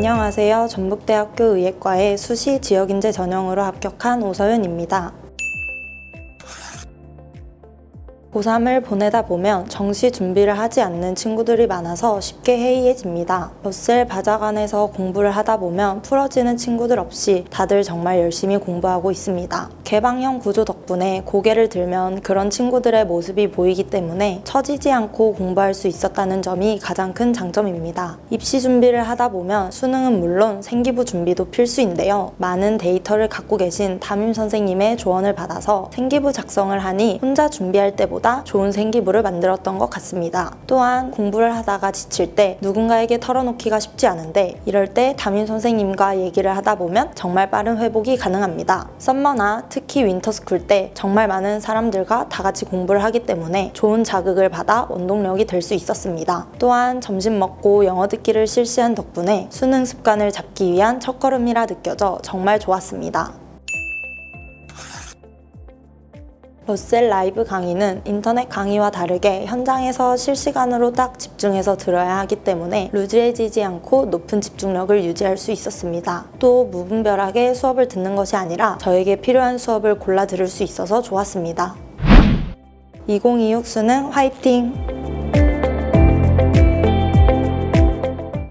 안녕하세요. 전북대학교 의예과의 수시 지역인재 전형으로 합격한 오서윤입니다. 고3을 보내다 보면 정시 준비를 하지 않는 친구들이 많아서 쉽게 해이해집니다. 덧셀 바자간에서 공부를 하다 보면 풀어지는 친구들 없이 다들 정말 열심히 공부하고 있습니다. 개방형 구조 덕분에 고개를 들면 그런 친구들의 모습이 보이기 때문에 처지지 않고 공부할 수 있었다는 점이 가장 큰 장점입니다. 입시 준비를 하다 보면 수능은 물론 생기부 준비도 필수인데요. 많은 데이터를 갖고 계신 담임 선생님의 조언을 받아서 생기부 작성을 하니 혼자 준비할 때보다 좋은 생기부를 만들었던 것 같습니다. 또한 공부를 하다가 지칠 때 누군가에게 털어놓기가 쉽지 않은데 이럴 때 담임 선생님과 얘기를 하다 보면 정말 빠른 회복이 가능합니다. 썸머나 특히 윈터스쿨 때 정말 많은 사람들과 다 같이 공부를 하기 때문에 좋은 자극을 받아 원동력이 될 수 있었습니다. 또한 점심 먹고 영어 듣기를 실시한 덕분에 수능 습관을 잡기 위한 첫걸음이라 느껴져 정말 좋았습니다. 러셀 라이브 강의는 인터넷 강의와 다르게 현장에서 실시간으로 딱 집중해서 들어야 하기 때문에 루즈해지지 않고 높은 집중력을 유지할 수 있었습니다. 또 무분별하게 수업을 듣는 것이 아니라 저에게 필요한 수업을 골라 들을 수 있어서 좋았습니다. 2026 수능 화이팅!